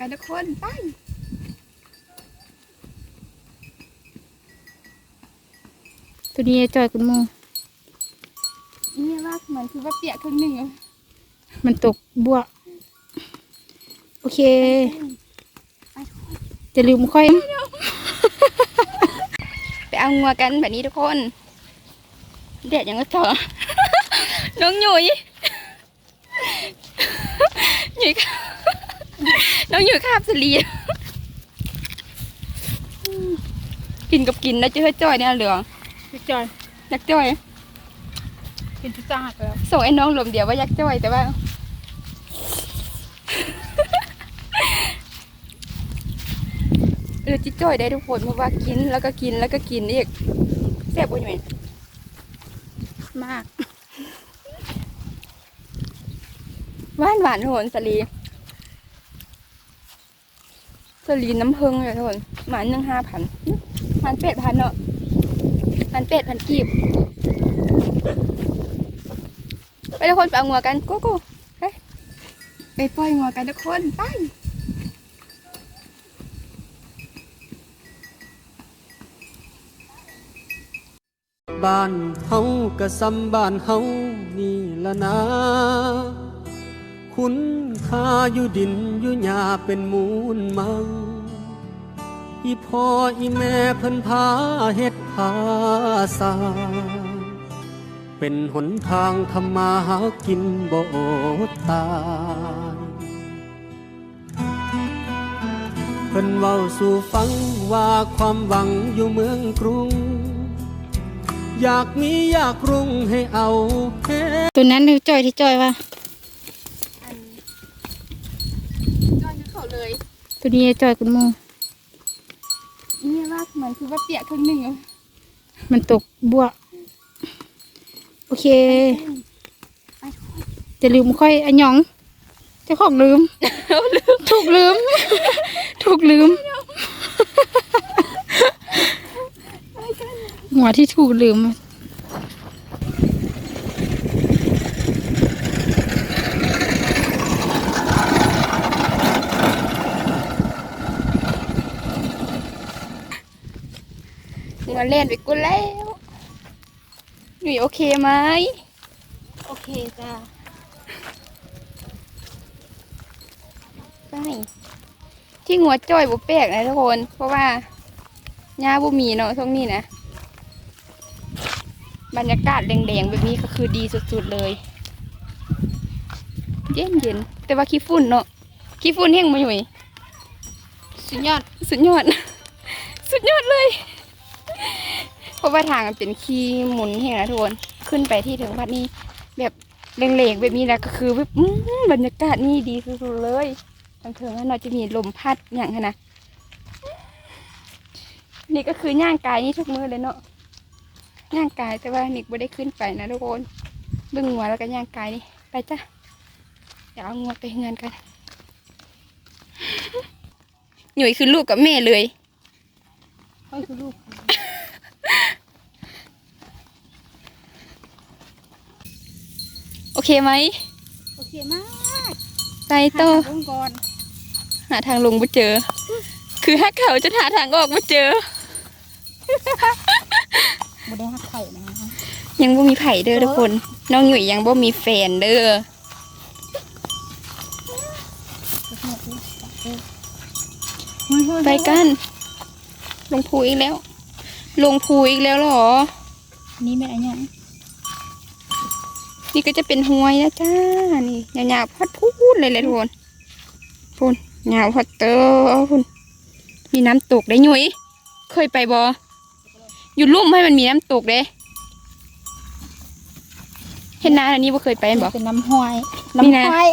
ไปทุกคนไปตัวนี้จอยคุณโมนี่ว่าเหมือนคือว่าเปียกครึ่งหนึ่งอะมันตกบวก โอเคจะลืมค่อย ไปเอางัวกันแบบนี้ทุกคนแดดยังก็ต่อน้องหยุยหยุยค่ะ น้องหยุยคาบสลีกินกับกินนะเจ้าจ้อยเนี่ยเหลืองจอยยักจ้อยเป็นทุกจ้าแล้วส่งไอ้น้องลมเดียวว่ายักจ้อยแต่ว่าเออจิจ้อยได้ทุกคนเพราะว่ากินแล้วก็กินแล้วก็กินอีกแซ่บกว่าอยู่ไหมมากหวานหวานทุกคนสลีส ลีนน้ำผึ้งเลยทุกคนหมาหนึ่งห้าพันพันเป็ดพันเนาะพันเป็ดพันกีบไปทุกคนไปเอางัวกันกูกูไปไปปล่อยงัวกันทุกคนไปบ้านเฮาก็ซ้ำบ้านเฮานี่ละนะ คุณค่าอยู่ดินอยู่หญ้าเป็นมูลมังอีพ่ออีแม่เพิ่นพาเฮ็ดพาสาเป็นหนทางทำมาหากินบ่ตายเพิ่นเว้าสู่ฟังว่าความหวังอยู่เมืองกรุง อยากมีอยากรุ่งให้เอาเฮ็ดตัวนั้นคือจอยที่จอยว่า อันจอยคือเขาเลย ตัวนี้จอยคุณโมนี่ว่าเหมือนคือว่าเปียกครึ่งหนึ่งอะมันตกบวกโอเค จะลืมค่อยอันหยองเจ้าของลืม ถูกลืม ถูกลืม หัวที่ถูกลืม งัวเล่นไปกูแล้วหนุ่ยโอเคไหมโอเคจ้าใช่ที่งัวจ้อยบุแปลกนะทุกคน เพราะว่าหญ้าบุมีเนาะช่วงนี้นะ บรรยากาศแดงๆแบบนี้ก็คือดีสุดๆเลย เย็นเย็นๆแต่ว่าขี้ฝุ่นเนาะขี้ฝุ่นแห้งมาอยู่ยสุดยอด สุดยอด สุดยอดเลย เพราะว่าทางมันเป็นขี้หมุนแห้งนะทุกคนขึ้นไปที่ถึงพัดนี้ แบบเหลงๆแบบนี้แล้วก็คือแบบบรรยากาศนี่ดีสุดๆเลยทางเถิงเราจะมีลมพัดอย่างนั้นนะนี่ก็คือย่างกายนี่ทุกมือเลยเนาะย่างกายแต่ว่านิกไม่ได้ขึ้นไปนะทุกคนบึ้งหัวแล้วก็ย่างกายนี่ไปจ้ะเดี๋ยวเอางวไปเงินกันหนุ่ยคือลูกกับแม่เลยค่คือลูก โอ เคไหมโอเคมากไปโตอลงก่อนหาทางลงไม่เจอ คือถ้าเขาจะหาทางออกไม่เจอบ่ได้หักไข่นะคะยังบ่มีไผ่เด้อทุกคน น้องหนุ่ยยังบ่มีแฟนเด้อไปกัน ลงภูอีกแล้ว ลงภูอีกแล้วเหรอ นี่แม่อันยัง นี่ก็จะเป็นห้วยนะจ้า นี่ยาวๆพัดพูดเลยเลยทุกคนพูนยาวพัดเตอพูนมีน้ำตกได้หนุ่ยเคยไปบออยู่ลุ่มให้มันมีน้ำตกเด้เห็นนาอันนี้บ่เคยไปบ่เป็นน้ำห้อยนี่นะน้ำห้อย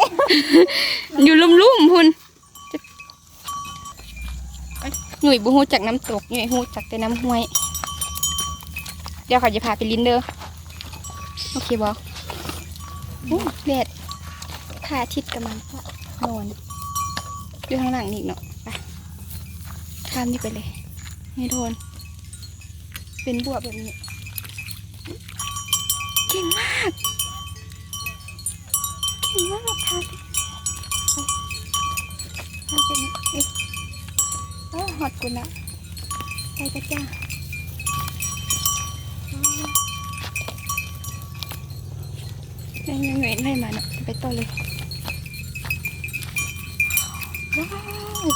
อยู่ลุ่มลุ่มๆพุ่นจะหนุ่ยบุฮูจากน้ำตกหนุ่ยฮูจากแต่น้ำห้วย เดี๋ยวเขาจะพาไปลินเด้อโอเคบอโอ้ แดดพาอาทิตย์กำลังนอนอยู่ข้างหลังนี่เนาะไปข้ามนี่ไปเลยให้โทน เป็นบวบแบบนี้ เก่งมาก เก่งมากทานทำเป็นโอ้หอดกุนละไปกันจ้า ยังยังเงยได้มาเนาะไปต่อเลยว้าว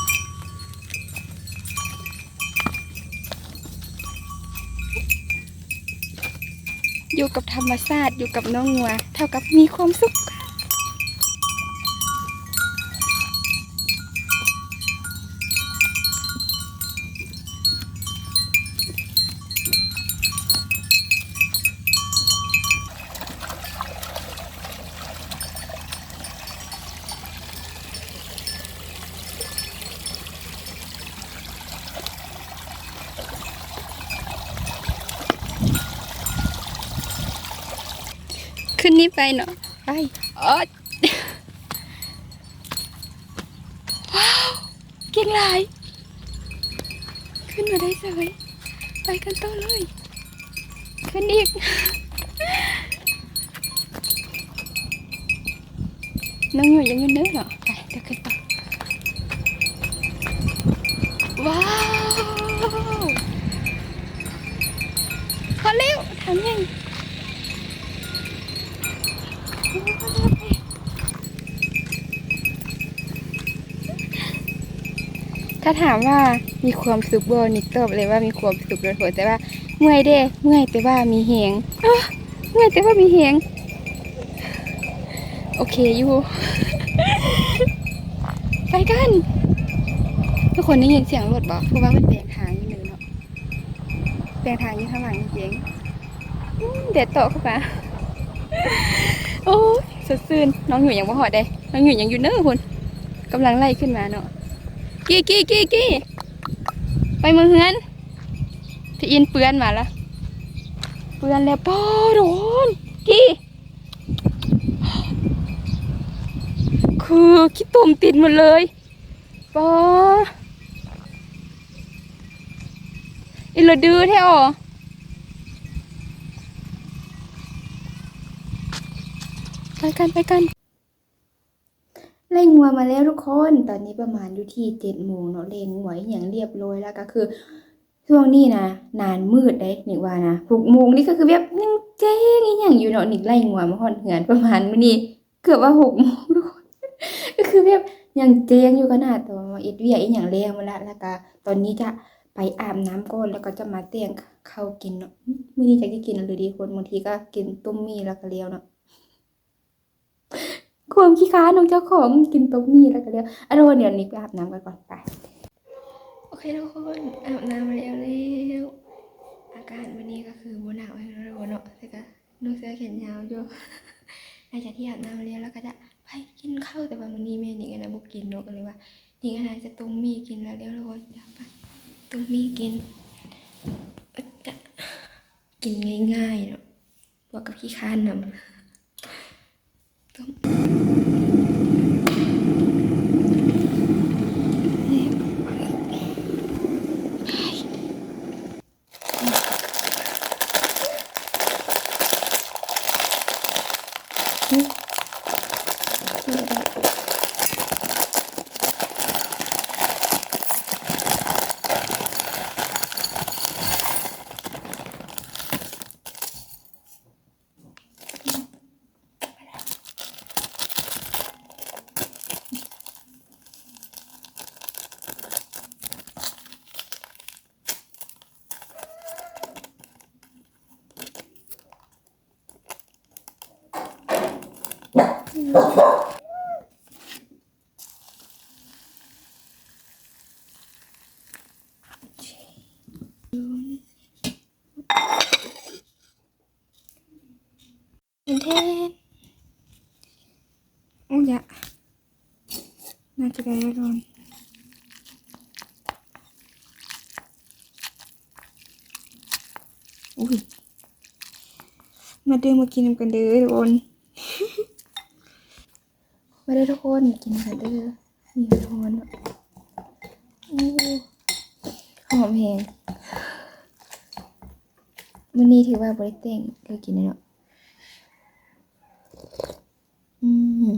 อยู่กับธรรมชาติอยู่กับน้องงัว เท่ากับมีความสุข ขึ้นนี่ไปเนาะไปอ๋อว้าวเก่งหลาย ขึ้นมาได้สวยไปกันต่อเลย ขึ้นอีกน้องอยู่ยังอยืนเนื้อเนาะไปเดี๋ยวขึ้นต่อว้าวพอเร็วทำยัง ถ้าถามว่ามีความสุขบ่นิกตอบเลยว่ามีความสุขเลยแต่ว่าเมื่อยเด้เมื่อยแต่ว่ามีแหงเมื่อยแต่ว่ามีแหงโอเคอยู่ไปกันทุกคนได้ยินเสียงรถบอกเพราะว่ามันเปลี่ยนทางนิดนึงเนาะเปลี่ยนทางยู่ข้างหลังจริงเด็ดโตเข้ามาโอ้ยสดชื่นน้องอยู่ยังบ่หอดเด้น้องอยู่ยังอยู่เน้อคุณกำลังไล่ขึ้นมาเนาะ กี้กี้กี้กี้ไปมืองเฮือนพี่อินเปื้อนมาแล้วเปื้อนแล้วป้อโดนกี้คือขี้ตุ่มติดหมดเลยป้ออินเราดื้อแท้อ๋อไปกันไปกัน ไล่งัวมาแล้วทุกคนตอนนี้ประมาณอยู่ที่เจ็ดโมงเนาะเลงงัวอย่างเรียบร้อยแล้วก็คือ ช่วงนี้นะนานมืดได้นิกว่านะหกโมงนี่ก็คือแบบยังเจ๊งอย่างอยู่เนาะนิกไล่งัวมาหอนเหือนประมาณมื้อนี้เกือบว่าหกโมงทุกคนก็คือแบบยังเจ๊งอยู่ขนาดตัวเอ็ดเวียอีหยังแรงมาละแล้วก็ตอนนี้จะไปอาบน้ำก่อนแล้วก็จะมาเตียงเข้ากินเนาะมื้อนี้จะกินอะไรดีคนบางทีก็กินต้มมี่แล้วก็เลี้ยวเนาะ ความขี้ค้านของเจ้าของกินต้มมี่แล้วก็เรียกอะทุกคนเดี๋ยวนี้ไปอาบน้ำกันก่อนไป โอเคทุกคนอาบน้ำมาแล้วแล้วอากาศวันนี้ก็คือบ่หนาวให้เราเนาะแต่ก็นุ่งเสื้อแขนยาวอยู่หลังจากที่อาบน้ำมาแล้วแล้วก็จะไปกินข้าวแต่ว่าวันนี้แม่นี่กันนะบุกกินเนาะก็เลยว่านี่กันะจะต้มมี่กินแล้วเดี๋ยวทุกคนเดี๋ยวไปต้มมี่กินจะกินง่ายๆเนาะบวกกับขี้ค้านนำเท น เทนอุ้ยอะน่าจะได้ร้อนอุ้ย มาเดินมากินกันเด้อทุกคนกินกันเด้อนี่ทุกคนหอมแหงมันนี้ถือว่าบริเต็งเลยกินได้เนาะอืม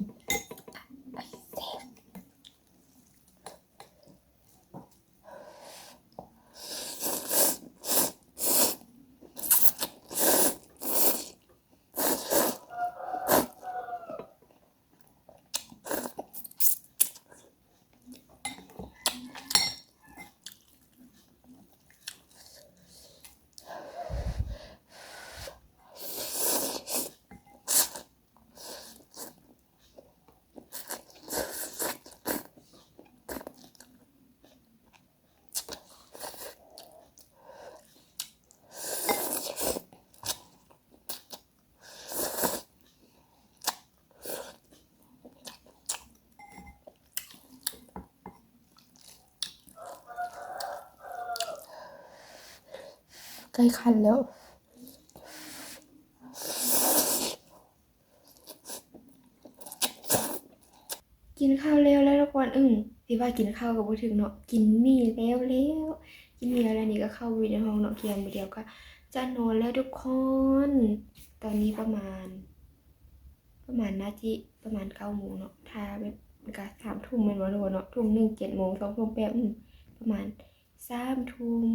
ใกล้คันแล้ว กินข้าวเร็วแล้วทุกคนอึ้งที่ว่ากินข้าวกับบ่ถึงเนาะกินมีแล้วแล้วกินมีแล้วนี่ก็เข้าไปในห้องเนาะเที่ยงมือเดียวก็จะนอนแล้วทุกคน ตอนนี้ประมาณ ประมาณนาทีประมาณเก้าโมงเนาะถ้าแบบก็สามทุ่มแม่นบ่ทุกคนเนาะทุ่มหนึ่งเจ็ดโมงสองทุ่มแปดอืมประมาณ สามทุ่ม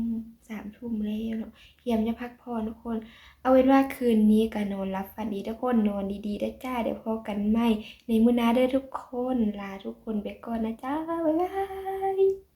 สามทุ่มแล้วเนาะเฮียมจะพักผ่อนทุกคน เอาไว้ว่าคืนนี้ก็นอนรับฝันดีทุกคนนอนดีๆได้จ้าเดี๋ยวพอกันใหม่ในมื้อหน้าเด้อทุกคนลาทุกคนไปก่อนนะจ้าบ๊ายบาย